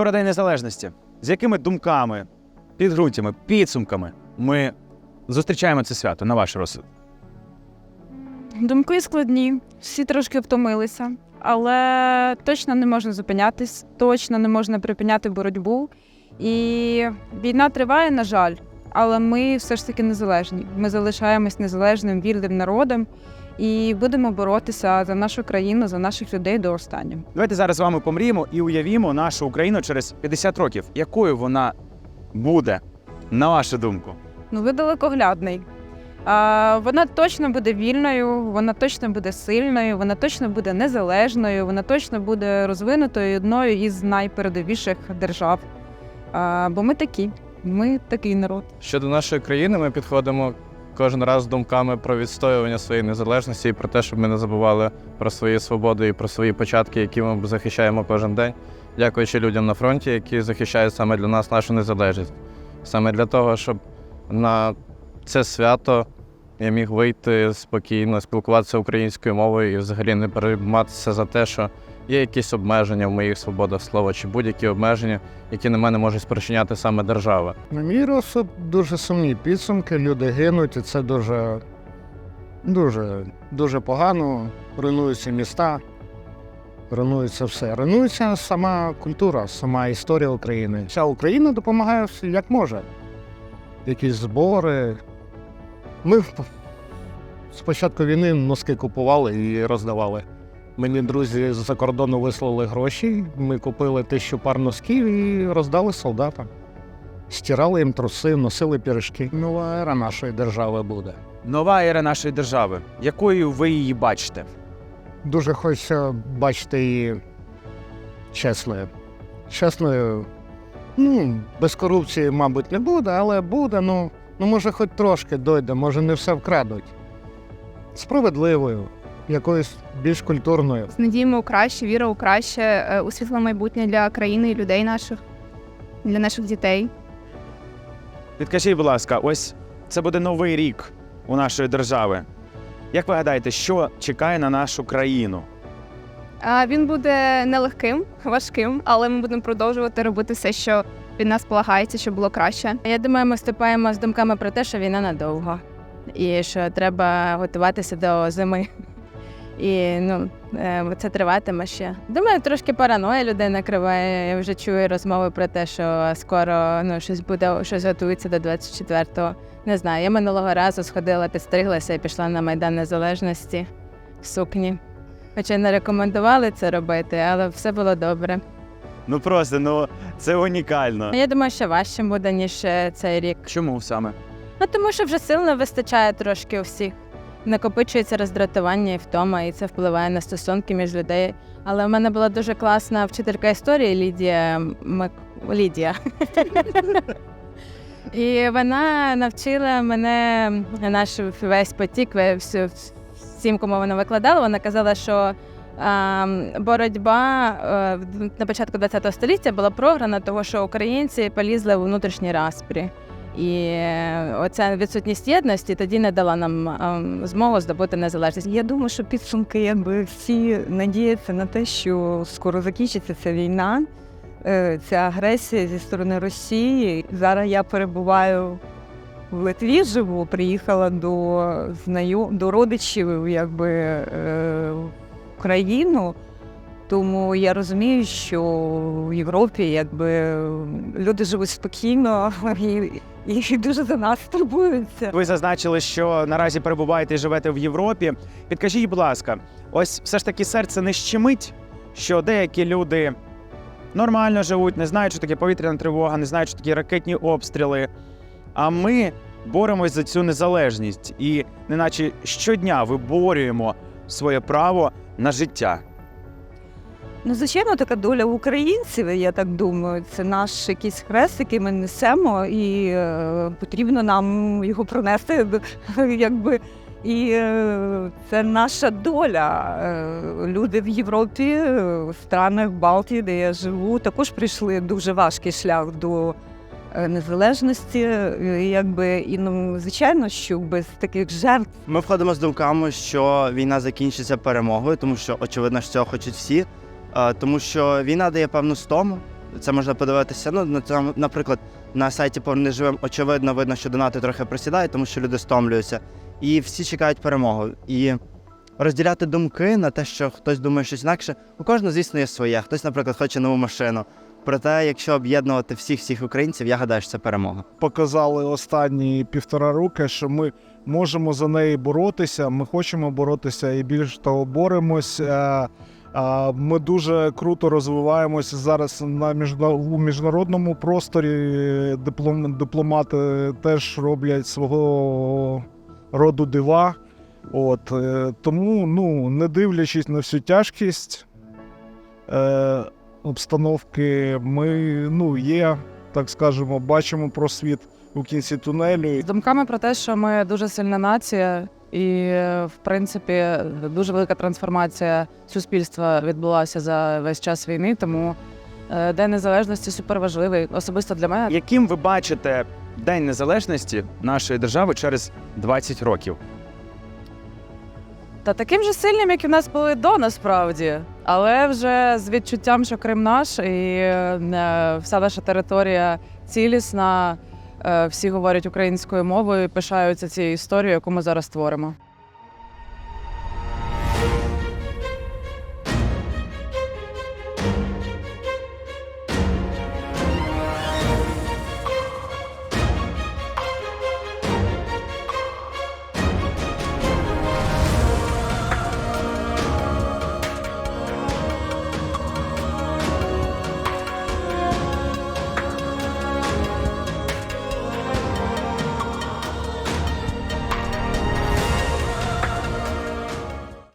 Скоро День Незалежності. З якими думками, підґрунтями, підсумками ми зустрічаємо це свято на ваш розсуд? Думки складні, всі трошки втомилися, але точно не можна зупинятись, точно не можна припиняти боротьбу. І війна триває, на жаль, але ми все ж таки незалежні. Ми залишаємось незалежним вільним народом і будемо боротися за нашу країну, за наших людей до останнього. Давайте зараз з вами помріємо і уявімо нашу Україну через 50 років. Якою вона буде, на вашу думку? Ну, ви далекоглядний. А, вона точно буде вільною, вона точно буде сильною, вона точно буде незалежною, вона точно буде розвинутою одною із найпередовіших держав. А, бо ми такі, ми такий народ. Щодо нашої країни, ми підходимо кожен раз думками про відстоювання своєї незалежності і про те, щоб ми не забували про свої свободи і про свої початки, які ми захищаємо кожен день, дякуючи людям на фронті, які захищають саме для нас нашу незалежність. Саме для того, щоб на це свято я міг вийти спокійно, спілкуватися українською мовою і взагалі не перейматися за те, що є якісь обмеження в моїх свободах слова чи будь-які обмеження, які на мене можуть спричиняти саме держава. На мій розсуд дуже сумні підсумки, люди гинуть, і це дуже, дуже, дуже погано. Руйнуються міста, руйнується все. Руйнується сама культура, сама історія України. Вся Україна допомагає як може. Якісь збори. Ми в- з початку війни носки купували і роздавали. Мені друзі з-за кордону вислали гроші. Ми купили тисячу пар носків і роздали солдатам. Стирали їм труси, носили пірішки. Нова ера нашої держави буде. Нова ера нашої держави. Якою ви її бачите? Дуже хочеться бачити її чесною. Чесною, ну, без корупції, мабуть, не буде, але буде, ну, ну може, хоч трошки дойде, може, не все вкрадуть. Справедливою, якоюсь більш культурною. з надіями у краще, віра у краще, е, у світле майбутнє для країни і людей наших, для наших дітей. Підкажіть, будь ласка, ось це буде новий рік у нашої держави. Як ви гадаєте, що чекає на нашу країну? А Він буде нелегким, важким, але ми будемо продовжувати робити все, що від нас полагається, щоб було краще. Я думаю, ми вступаємо з думками про те, що війна надовго, і що треба готуватися до зими. І ну, е, це триватиме ще. Думаю, трошки параноя людей накриває. Я вже чую розмови про те, що скоро ну, щось буде, щось готується до 24-го. Не знаю. Я минулого разу сходила, підстриглася і пішла на Майдан Незалежності в сукні. Хоча не рекомендували це робити, але все було добре. Ну просто ну це унікально. Я думаю, що важче буде, ніж е, цей рік. Чому саме? Ну тому що вже сил не вистачає трошки у всіх. Накопичується роздратування і втома, і це впливає на стосунки між людей. Але в мене була дуже класна вчителька історії Лідія Мак... Лідія. І вона навчила мене наш весь потік, всім, кому вона викладала. Вона казала, що а, боротьба е, на початку ХХ століття була програна, того, що українці полізли у внутрішні распрі. І оця відсутність єдності тоді не дала нам ем, змогу здобути незалежність. Я думаю, що підсумки якби всі надіються на те, що скоро закінчиться ця війна, е, ця агресія зі сторони Росії. Зараз я перебуваю в Литві, живу, приїхала до знаю, до родичів якби, е, в країну. Тому я розумію, що в Європі якби люди живуть спокійно і, і дуже за нас турбуються. Ви зазначили, що наразі перебуваєте і живете в Європі. Підкажіть, будь ласка, ось все ж таки серце не щемить, що деякі люди нормально живуть, не знають, що таке повітряна тривога, не знають, що таке ракетні обстріли. А ми боремось за цю незалежність і неначе щодня виборюємо своє право на життя. Ну, звичайно, така доля українців, я так думаю. Це наш якийсь хрест, який ми несемо, і е, потрібно нам його пронести, якби. І е, це наша доля. Е, люди в Європі, е, в странах Балтії, де я живу, також прийшли дуже важкий шлях до е, незалежності. Е, Якби, і ну, звичайно, що без таких жертв Ми входимо з думками, що війна закінчиться перемогою, тому що очевидно, що цього хочуть всі. Е, Тому що війна дає певну стому, Це можна подивитися. Ну, на цьому, наприклад, на сайті «Повернись живим» очевидно видно, що донати трохи просідають, тому що люди стомлюються. І всі чекають перемогу. І розділяти думки на те, що хтось думає щось інакше, у кожного, звісно, є своє. Хтось, наприклад, хоче нову машину. Проте, якщо об'єднувати всіх всіх українців, я гадаю, що це перемога. показали останні півтора роки, що ми можемо за неї боротися. Ми хочемо боротися і більш того боремось. Ми дуже круто розвиваємося зараз на міжна- міжнародному просторі. Диплом, дипломати теж роблять свого роду дива. От е, тому, ну не дивлячись на всю тяжкість е, обстановки, ми ну є так скажемо, бачимо просвіт у кінці тунелю. З думками про те, що ми дуже сильна нація, і в принципі дуже велика трансформація суспільства відбулася за весь час війни. Тому е, День Незалежності суперважливий, особисто для мене. Яким ви бачите День Незалежності нашої держави через 20 років? Та таким же сильним, як і в нас були до насправді, але вже з відчуттям, що Крим наш і е, вся наша територія цілісна. Е, всі говорять українською мовою, пишаються цією історією, яку ми зараз створимо.